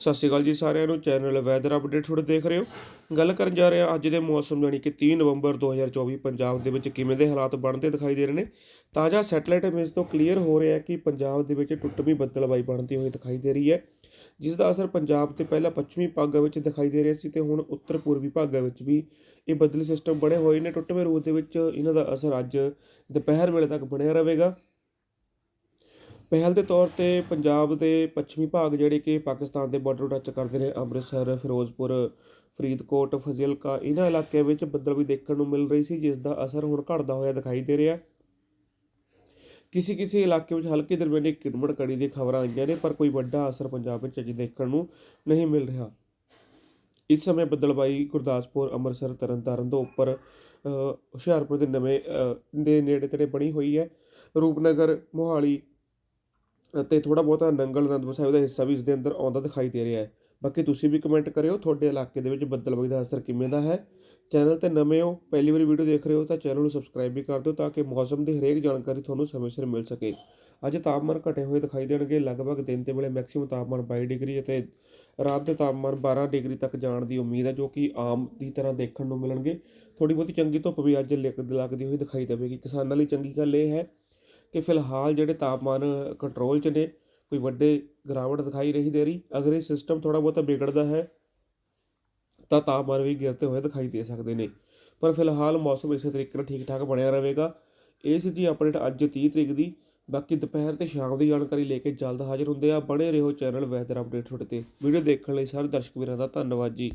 ਸਤਿ ਸ਼੍ਰੀ ਅਕਾਲ ਜੀ ਸਾਰਿਆਂ ਨੂੰ ਚੈਨਲ ਵੈਦਰ ਅਪਡੇਟ ਤੁਹਾਡੇ ਦੇਖ ਰਹੇ ਹੋ। ਗੱਲ ਕਰਨ ਜਾ ਰਹੇ ਹਾਂ ਅੱਜ ਦੇ ਮੌਸਮ ਯਾਨੀ ਕਿ 30 ਨਵੰਬਰ 2024 ਪੰਜਾਬ ਦੇ ਵਿੱਚ ਕਿਵੇਂ ਦੇ ਹਾਲਾਤ ਬਣਦੇ ਦਿਖਾਈ ਦੇ ਰਹੇ ਨੇ। ਤਾਜ਼ਾ ਸੈਟੇਲਾਈਟ ਇਮੇਜ ਤੋਂ ਕਲੀਅਰ ਹੋ ਰਿਹਾ ਹੈ ਕਿ ਪੰਜਾਬ ਦੇ ਵਿੱਚ ਟੁੱਟਵੀਂ ਬੱਦਲਬਾਈ ਬਣਦੀ ਹੋਈ ਦਿਖਾਈ ਦੇ ਰਹੀ ਹੈ, ਜਿਸ ਦਾ ਅਸਰ ਪੰਜਾਬ ਤੇ ਪਹਿਲਾਂ ਪੱਛਮੀ ਭਾਗਾਂ ਵਿੱਚ ਦਿਖਾਈ ਦੇ ਰਿਹਾ ਸੀ ਤੇ ਹੁਣ ਉੱਤਰ ਪੂਰਬੀ ਭਾਗਾਂ ਵਿੱਚ ਵੀ ਇਹ ਬੱਦਲੀ ਸਿਸਟਮ ਬਣੇ ਹੋਏ ਨੇ। ਟੁੱਟਵੇਂ ਰੂਪ ਦੇ ਵਿੱਚ ਇਹਨਾਂ ਦਾ ਅਸਰ ਅੱਜ ਦੁਪਹਿਰ ਵੇਲੇ ਤੱਕ ਬਣਿਆ ਰਹੇਗਾ। ਪਹਿਲ ਦੇ ਤੌਰ ਤੇ ਪੰਜਾਬ ਦੇ ਪੱਛਮੀ ਭਾਗ ਜਿਹੜੇ ਕਿ ਪਾਕਿਸਤਾਨ ਦੇ ਬਾਰਡਰ ਨੂੰ ਟੱਚ ਕਰਦੇ ਨੇ, ਅੰਮ੍ਰਿਤਸਰ, ਫਿਰੋਜ਼ਪੁਰ, ਫਰੀਦਕੋਟ, ਫਜ਼ਿਲਕਾ, ਇਹਨਾਂ ਇਲਾਕਿਆਂ ਵਿੱਚ ਬੱਦਲ ਵੀ ਦੇਖਣ ਨੂੰ ਮਿਲ ਰਹੀ ਸੀ, ਜਿਸ ਦਾ ਅਸਰ ਹੁਣ ਘਟਦਾ ਹੋਇਆ ਦਿਖਾਈ ਦੇ ਰਿਹਾ। ਕਿਸੇ ਕਿਸੇ ਇਲਾਕੇ ਵਿੱਚ ਹਲਕੀ ਦਰਮਿਆਨੀ ਕਿਰਮਣ ਕੜੀ ਦੀ ਖਬਰਾਂ ਆਈਆਂ ਨੇ, ਪਰ ਕੋਈ ਵੱਡਾ ਅਸਰ ਪੰਜਾਬ ਵਿੱਚ ਅਜੇ ਦੇਖਣ ਨੂੰ ਨਹੀਂ ਮਿਲ ਰਿਹਾ। ਇਸ ਸਮੇਂ ਬੱਦਲਬਾਈ ਗੁਰਦਾਸਪੁਰ, ਅੰਮ੍ਰਿਤਸਰ, ਤਰਨਤਾਰਨ ਤੋਂ ਉੱਪਰ ਹੁਸ਼ਿਆਰਪੁਰ ਦੇ ਨਵੇਂ ਦੇ ਨੇੜੇ ਤੇੜੇ ਬਣੀ ਹੋਈ ਹੈ। ਰੂਪਨਗਰ, ਮੋਹਾਲੀ ਅਤੇ ਥੋੜ੍ਹਾ ਬਹੁਤਾ ਨੰਗਲ ਅਨੰਦਪੁਰ ਸਾਹਿਬ ਦਾ ਹਿੱਸਾ ਵੀ ਇਸ ਦੇ ਅੰਦਰ ਆਉਂਦਾ ਦਿਖਾਈ ਦੇ ਰਿਹਾ ਹੈ। ਬਾਕੀ ਤੁਸੀਂ ਵੀ ਕਮੈਂਟ ਕਰਿਓ, ਤੁਹਾਡੇ ਇਲਾਕੇ ਦੇ ਵਿੱਚ ਬੱਦਲਬਾਈ ਦਾ ਅਸਰ ਕਿਵੇਂ ਦਾ ਹੈ। ਚੈਨਲ ਤੇ ਨਵੇਂ ਹੋ, ਪਹਿਲੀ ਵਾਰੀ ਵੀਡੀਓ ਦੇਖ ਰਹੇ ਹੋ ਤਾਂ ਚੈਨਲ ਨੂੰ ਸਬਸਕ੍ਰਾਈਬ ਵੀ ਕਰ ਦਿਓ ਤਾਂ ਕਿ ਮੌਸਮ ਦੀ ਹਰੇਕ ਜਾਣਕਾਰੀ ਤੁਹਾਨੂੰ ਸਮੇਂ ਸਿਰ ਮਿਲ ਸਕੇ। ਅੱਜ ਤਾਪਮਾਨ ਘਟੇ ਹੋਏ ਦਿਖਾਈ ਦੇਣਗੇ, ਲਗਭਗ ਦਿਨ ਦੇ ਵੇਲੇ ਮੈਕਸਿਮਮ ਤਾਪਮਾਨ 22 ਡਿਗਰੀ ਅਤੇ ਰਾਤ ਦੇ ਤਾਪਮਾਨ 12 ਡਿਗਰੀ ਤੱਕ ਜਾਣ ਦੀ ਉਮੀਦ ਹੈ ਜੋ ਕਿ ਆਮ ਦੀ ਤਰ੍ਹਾਂ ਦੇਖਣ ਨੂੰ ਮਿਲਣਗੇ। ਥੋੜੀ ਬਹੁਤੀ ਚੰਗੀ ਧੁੱਪ ਵੀ ਅੱਜ ਲਿਕ- ਲੱਗਦੀ ਹੋਈ ਦਿਖਾਈ ਦੇਵੇਗੀ। ਕਿਸਾਨਾਂ ਲਈ ਚੰਗੀ ਗੱਲ ਇਹ ਹੈ ਕਿ ਫਿਲਹਾਲ ਜਿਹੜੇ ਤਾਪਮਾਨ ਕੰਟਰੋਲ 'ਚ ਨੇ, ਕੋਈ ਵੱਡੇ ਗਿਰਾਵਟ ਦਿਖਾਈ ਨਹੀਂ ਦੇ ਰਹੀ। ਅਗਰ ਇਹ ਸਿਸਟਮ ਥੋੜਾ ਬਹੁਤਾ ਵਿਗੜਦਾ ਹੈ, ਤਾਂ ਤਾਪਮਾਨ ਵੀ ਗਿਰਤੇ ਹੋਏ ਦਿਖਾਈ ਦੇ ਸਕਦੇ ਨੇ। ਪਰ ਫਿਲਹਾਲ ਮੌਸਮ ਇਸੇ ਤਰੀਕੇ ਨਾਲ ਠੀਕ ਠਾਕ ਬਣਿਆ ਰਹੇਗਾ। ਇਹ ਸੀ ਜੀ ਅਪਡੇਟ ਅੱਜ 30 ਤਰੀਕ ਦੀ, ਬਾਕੀ ਦੁਪਹਿਰ ਤੇ ਸ਼ਾਮ ਦੀ ਜਾਣਕਾਰੀ ਲੈ ਕੇ ਜਲਦ ਹਾਜ਼ਰ ਹੁੰਦੇ ਆ ਬਣੇ ਰਹੋ ਚੈਨਲ ਵੈਦਰ ਅਪਡੇਟ ਤੁਹਾਡੇ ਤੇ। ਵੀਡੀਓ ਦੇਖਣ ਲਈ ਸਾਰੇ ਦਰਸ਼ਕ ਵੀਰਾਂ ਦਾ ਧੰਨਵਾਦ ਜੀ।